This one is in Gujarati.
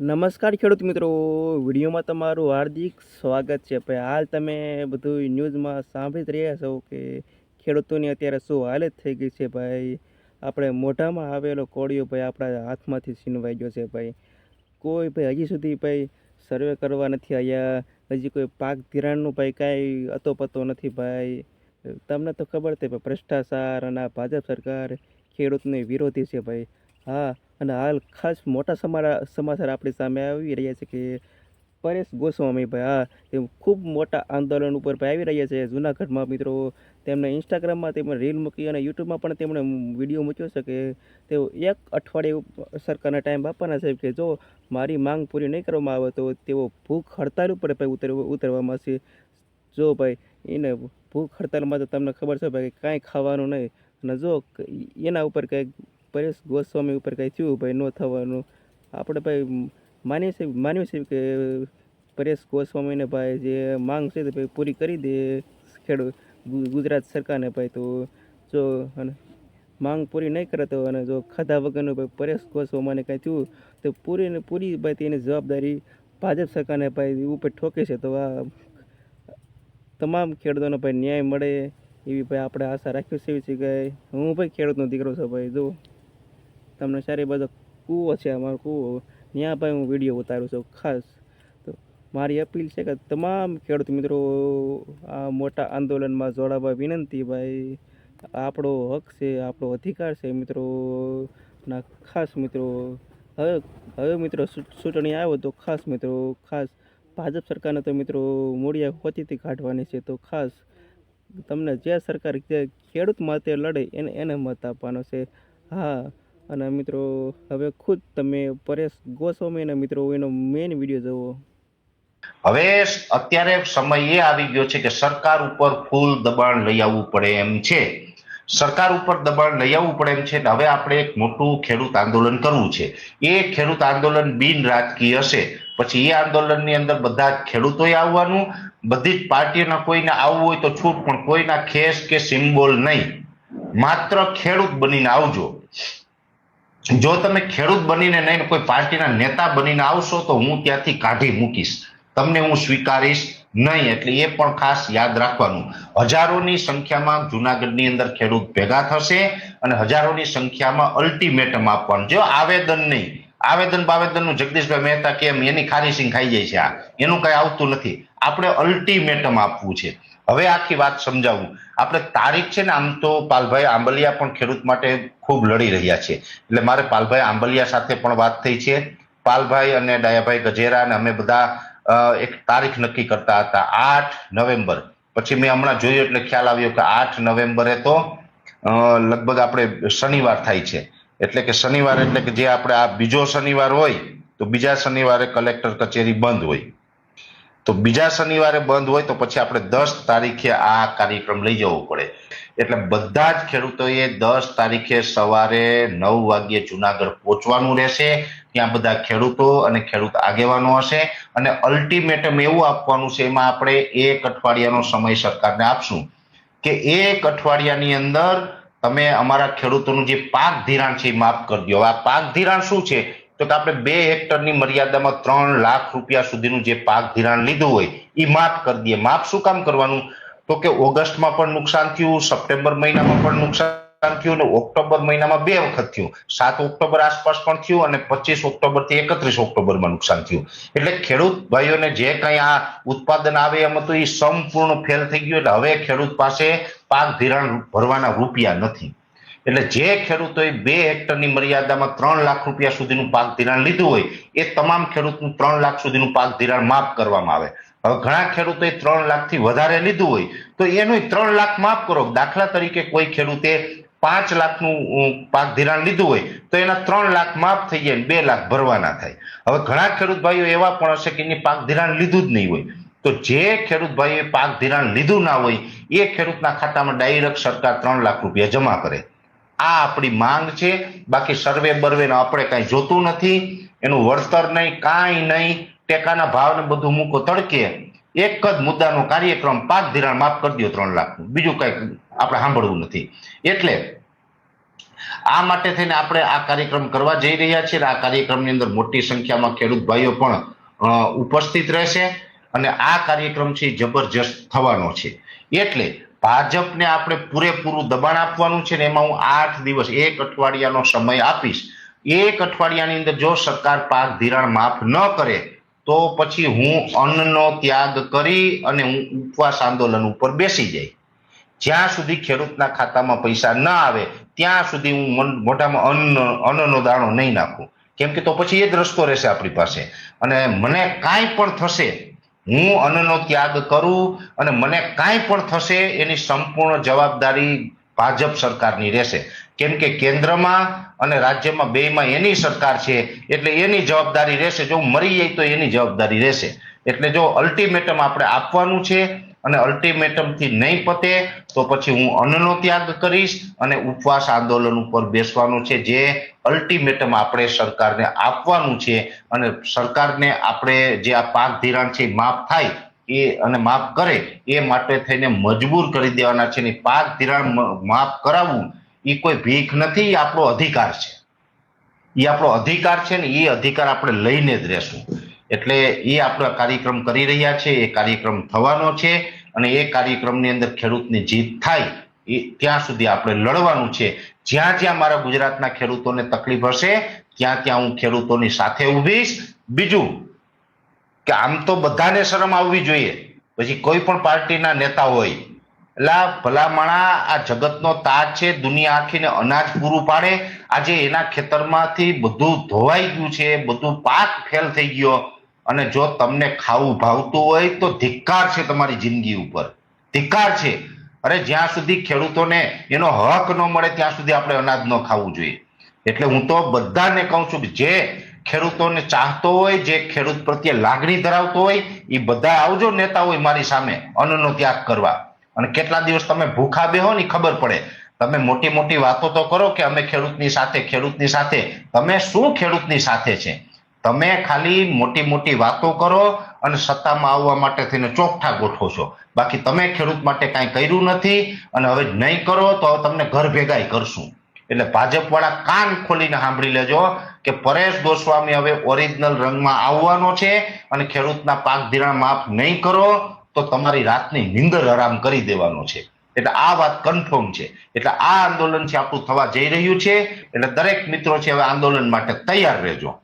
નમસ્કાર ખેડૂત મિત્રો. વિડીયોમાં તમારું હાર્દિક સ્વાગત છે. ભાઈ, હાલ તમે બધું ન્યૂઝમાં સાંભળી જ રહ્યા છો કે ખેડૂતોની અત્યારે શું હાલત થઈ ગઈ છે ભાઈ? આપણે મોઢામાં આવેલો કોળિયો ભાઈ આપણા હાથમાંથી છીનવાઈ ગયો છે ભાઈ. કોઈ ભાઈ હજી સુધી ભાઈ સર્વે કરવા નથી આવ્યા હજી કોઈ પાક ધિરાણનું ભાઈ કાંઈ અતો પતો નથી ભાઈ? તમને તો ખબર છે ભાઈ, ભ્રષ્ટાચાર અને ભાજપ સરકાર ખેડૂતને વિરોધી છે ભાઈ. હા અને હાલ ખાસ મોટા સમારા, સમાચાર આપણી સામે આવી રહ્યા છે કે પરેશ ગોસ્વામી ભાઈ, હા તે ખૂબ મોટા આંદોલન ઉપર ભાઈ આવી રહ્યા છે. જૂનાગઢમાં મિત્રો, તેમણે ઇન્સ્ટાગ્રામમાં તેમણે રીલ મૂકી અને યુટ્યુબમાં પણ તેમણે વીડિયો મૂક્યો છે કે તેઓ એક અઠવાડિયે સરકારને ટાઈમ આપવાના છે કે જો મારી માંગ પૂરી નહીં કરવામાં આવે તો તેઓ ભૂખ હડતાલ ઉપર ભાઈ ઉતર ઉતરવામાં છે જો ભાઈ, એને ભૂખ હડતાલમાં તો તમને ખબર છે ભાઈ કાંઈ ખાવાનું નહીં. અને જો એના ઉપર કંઈક પરેશ ગોસ્વામી ઉપર કંઈ થયું? ભાઈ, ન થવાનું. આપણે ભાઈ માનીએ છીએ માનીએ છીએ કે પરેશ ગોસ્વામીને ભાઈ જે માંગ છે તે ભાઈ પૂરી કરી દે ખેડૂત ગુજરાત સરકારને ભાઈ. તો જો, અને માંગ પૂરી નહીં કરે તો અને જો ખાધા વગરનું ભાઈ પરેશ ગોસ્વામીને કાંઈ થયું, તો પૂરી ને પૂરી ભાઈ તેની જવાબદારી ભાજપ સરકારને ભાઈ ઉપર ઠોકે છે. તો આ તમામ ખેડૂતોને ભાઈ ન્યાય મળે એવી ભાઈ આપણે આશા રાખી છે છે કે હું ભાઈ ખેડૂતનો દીકરો છું ભાઈ. જો તમને સારી બાજુ કૂવો છે અમારો કૂવો. ત્યાં ભાઈ હું વીડિયો ઉતારું છું ખાસ. તો મારી અપીલ છે કે તમામ ખેડૂત મિત્રો, આ મોટા આંદોલનમાં જોડાવા વિનંતી ભાઈ. આપણો હક છે, આપણો અધિકાર છે મિત્રો. ના ખાસ મિત્રો, હવે હવે મિત્રો ચૂંટણી આવે તો ખાસ મિત્રો, ખાસ ભાજપ સરકારને તો મિત્રો મૂળિયા હોતીથી કાઢવાની છે તો ખાસ તમને જે સરકાર ખેડૂત માટે લડે એને એને મત આપવાનો છે. હા અને મિત્રો, હવે ખુદ તમે પરેશ ગોસ્વામીના મિત્રો એનો મેઇન વીડિયો જુઓ હવે અત્યારે સમય એ આવી ગયો છે કે સરકાર ઉપર ફૂલ દબાણ લઈ આવવું પડે એમ છે. સરકાર ઉપર દબાણ લઈ આવવું પડે એમ છે ને હવે આપણે એક મોટું ખેડૂત આંદોલન કરવું છે. એ ખેડૂત આંદોલન બિન રાજકીય હશે. પછી એ આંદોલનની અંદર બધા ખેડૂતોએ આવવાનું, બધી જ પાર્ટીઓના કોઈને આવવું હોય તો છૂટ, પણ કોઈના ખેસ કે સિમ્બોલ નહીં. માત્ર ખેડૂત બનીને આવજો. જો તમે ખેડૂત બનીને નહીં, કોઈ પાર્ટીના નેતા બનીને આવશો તો હું ત્યાંથી કાઢી મૂકીશ. તમને હું સ્વીકારીશ નહીં, એટલે એ પણ ખાસ યાદ રાખવાનું. હજારોની સંખ્યામાં જુનાગઢની અંદર ખેડૂત ભેગા થશે અને હજારોની સંખ્યામાં અલ્ટિમેટમ આપવાનું. જો આવેદન નહીં, આવેદન બાવેદનનું જગદીશભાઈ મહેતા કેમ એની ખારીસિંગ ખાઈ જાય છે આ. એનું કઈ આવતું નથી. આપણે અલ્ટિમેટમ આપવું છે. હવે આખી વાત સમજાવું. આપણે તારીખ છે ને, આમ તો પાલભાઈ આંબલિયા પણ ખેડૂત માટે ખૂબ લડી રહ્યા છે. એટલે મારે પાલભાઈ આંબલિયા સાથે પણ વાત થઈ છે. પાલભાઈ અને ડાયાભાઈ ગજેરા અને અમે બધા એક તારીખ નક્કી કરતા હતા, આઠ નવેમ્બર. પછી મેં હમણાં જોયું એટલે ખ્યાલ આવ્યો કે આઠ નવેમ્બરે તો લગભગ આપણે શનિવાર થાય છે. એટલે કે શનિવાર, એટલે કે જે આપણે આ બીજો શનિવાર હોય, તો બીજા શનિવારે કલેક્ટર કચેરી બંધ હોય. તો બીજા શનિવારે બંધ હોય તો પછી આપણે દસ તારીખે આ કાર્યક્રમ લઈ જવો પડે. એટલે બધા જ ખેડૂતોએ દસ તારીખે સવારે નવ વાગ્યે જુનાગઢ પહોંચવાનું રહેશે. ત્યાં બધા ખેડૂતો અને ખેડૂત આગેવાનો હશે અને અલ્ટિમેટમ એવું આપવાનું છે, એમાં આપણે એક અઠવાડિયાનો સમય સરકારને આપશું કે એક અઠવાડિયાની અંદર તમે અમારા ખેડૂતોનું જે પાક ધિરાણ છે એ માફ કરી દો આ પાક ધિરાણ શું છે? તો કે આપણે બે હેક્ટરની મર્યાદામાં ત્રણ લાખ રૂપિયા સુધીનું જે પાક ધિરાણ લીધું હોય એ માફ કરી દઈએ. માફ શું કામ કરવાનું? તો કે ઓગસ્ટમાં પણ નુકસાન થયું, સપ્ટેમ્બર મહિનામાં પણ નુકસાન થયું અને ઓક્ટોબર મહિનામાં બે વખત થયું. સાત ઓક્ટોબર આસપાસ પણ થયું અને પચીસ ઓક્ટોબરથી એકત્રીસ ઓક્ટોબરમાં નુકસાન થયું. એટલે ખેડૂત ભાઈઓને જે કંઈ આ ઉત્પાદન આવે એમ હતું એ સંપૂર્ણ ફેલ થઈ ગયું. એટલે હવે ખેડૂત પાસે પાક ધિરાણ ભરવાના રૂપિયા નથી. એટલે જે ખેડૂતોએ બે હેક્ટરની મર્યાદામાં ત્રણ લાખ રૂપિયા સુધીનું પાક ધિરાણ લીધું હોય, એ તમામ ખેડૂતનું ત્રણ લાખ સુધીનું પાક ધિરાણ માફ કરવામાં આવે. હવે ઘણા ખેડૂતોએ ત્રણ લાખથી વધારે લીધું હોય, તો એનું ત્રણ લાખ માફ કરો. દાખલા તરીકે કોઈ ખેડૂતે પાંચ લાખનું પાક ધિરાણ લીધું હોય, તો એના ત્રણ લાખ માફ થઈ જાય બે લાખ ભરવાના થાય. હવે ઘણા ખેડૂત ભાઈઓ એવા પણ હશે કે એની પાક ધિરાણ લીધું જ નહીં હોય. તો જે ખેડૂત ભાઈએ પાક ધિરાણ લીધું ના હોય, એ ખેડૂતના ખાતામાં ડાયરેક્ટ સરકાર ત્રણ લાખ રૂપિયા જમા કરે. આ આપણી માંગ છે. બાકી સર્વે બર્વે આપણે કાંઈ જોતું નથી. એનું વળતર નહીં, કાંઈ નહીં. ટેકાના ભાવને બધું મૂકો તડકે. એક જ મુદ્દાનો કાર્યક્રમ પાંચ ધિરાણ માફ કરી દો ત્રણ લાખનું. બીજું કઈ આપણે સાંભળવું નથી. એટલે આ માટે થઈને આપણે આ કાર્યક્રમ કરવા જઈ રહ્યા છીએ. આ કાર્યક્રમની અંદર મોટી સંખ્યામાં ખેડૂત ભાઈઓ પણ ઉપસ્થિત રહેશે. અને આ કાર્યક્રમ છે જબરજસ્ત થવાનો છે. એટલે ભાજપને આપણે પૂરેપૂરું દબાણ આપવાનું છે ને એમાં હું આઠ દિવસ, એક અઠવાડિયાનો સમય આપીશ. એક અઠવાડિયાની અંદર જો સરકાર પાક ધિરાણ માફ ન કરે, તો પછી હું અન્નનો ત્યાગ કરી અને હું ઉપવાસ આંદોલન ઉપર બેસી જઈ જ્યાં સુધી ખેડૂતના ખાતામાં પૈસા ન આવે, ત્યાં સુધી હું મોઢામાં અન્ન, અન્નનો દાણો નહીં નાખું. કેમ કે તો પછી એ જ રસ્તો રહેશે આપણી પાસે. અને મને કાંઈ પણ થશે હું અન્નનો ત્યાગ કરું અને મને કાંઈ પણ થશે એની સંપૂર્ણ જવાબદારી ભાજપ સરકારની રહેશે. કેમ કે કેન્દ્રમાં અને રાજ્યમાં બેયમાં એની સરકાર છે એટલે એની જવાબદારી રહેશે. જો મરી જાય તો એની જવાબદારી રહેશે. એટલે જો અલ્ટિમેટમ આપણે આપવાનું છે અને અલ્ટિમેટમથી નહીં પતે તો પછી હું અન્નનો ત્યાગ કરીશ અને ઉપવાસ આંદોલન ઉપર બેસવાનું છે, જે અલ્ટિમેટમ આપણે સરકારને આપવાનું છે અને સરકારને આપણે જે આ પાક ધિરાણ છે માફ થાય એ અને માફ કરે એ માટે થઈને મજબૂર કરી દેવાના છે ને પાક ધિરાણ માફ કરાવવું એ કોઈ ભીખ નથી, એ આપણો અધિકાર છે. એ આપણો અધિકાર છે ને એ અધિકાર આપણે લઈને જ રહેશું. એટલે એ આપણે કાર્યક્રમ કરી રહ્યા છે, એ કાર્યક્રમ થવાનો છે. અને એ કાર્યક્રમની અંદર ખેડૂતની જીત થાય, એ ત્યાં સુધી આપણે લડવાનું છે. જ્યાં જ્યાં મારા ગુજરાતના ખેડૂતોને તકલીફ હશે, ત્યાં ત્યાં હું ખેડૂતોની સાથે ઊભીશ. બીજું કે આમ તો બધાને શરમ આવવી જોઈએ. પછી કોઈ પણ પાર્ટીના નેતા હોય એટલે ભલામણા, આ જગતનો તાજ છે, દુનિયા આખીને અનાજ પૂરું પાડે. આજે એના ખેતરમાંથી બધું ધોવાઈ ગયું છે, બધું પાક ફેલ થઈ ગયો. અને જો તમને ખાવું ભાવતું હોય તો ધિક્કાર છે તમારી જિંદગી ઉપર. ધિક્કાર છે. અરે, જ્યાં સુધી ખેડૂતોને એનો હક ન મળે ત્યાં સુધી આપણે અનાજ ન ખાવું જોઈએ. એટલે હું તો બધાને કહું છું કે જે ખેડૂતોને ચાહતો હોય, જે ખેડૂત પ્રત્યે લાગણી ધરાવતો હોય એ બધા આવજો નેતા હોય મારી સામે અન્નનો ત્યાગ કરવા. અને કેટલા દિવસ તમે ભૂખા બેહો ને ખબર પડે. તમે મોટી મોટી વાતો તો કરો કે અમે ખેડૂતની સાથે ખેડૂતની સાથે. તમે શું ખેડૂતની સાથે છે? તમે ખાલી મોટી મોટી વાતો કરો અને સત્તામાં આવવા માટે થઈને ચોકઠા ગોઠવો છો. બાકી તમે ખેડૂત માટે કાંઈ કર્યું નથી અને હવે નહીં કરો તો હવે તમને ઘર ભેગાઈ કરશું. એટલે ભાજપવાળા કાન ખોલીને સાંભળી લેજો કે પરેશ ગોસ્વામી હવે ઓરિજિનલ રંગમાં આવવાનો છે અને ખેડૂતના પાક ધિરાણ માફ નહીં કરો તો તમારી રાતની નીંદર આરામ કરી દેવાનો છે. એટલે આ વાત કન્ફર્મ છે. એટલે આ આંદોલન છે, આપણું થવા જઈ રહ્યું છે. એટલે દરેક મિત્રો છે, હવે આંદોલન માટે તૈયાર રહેજો.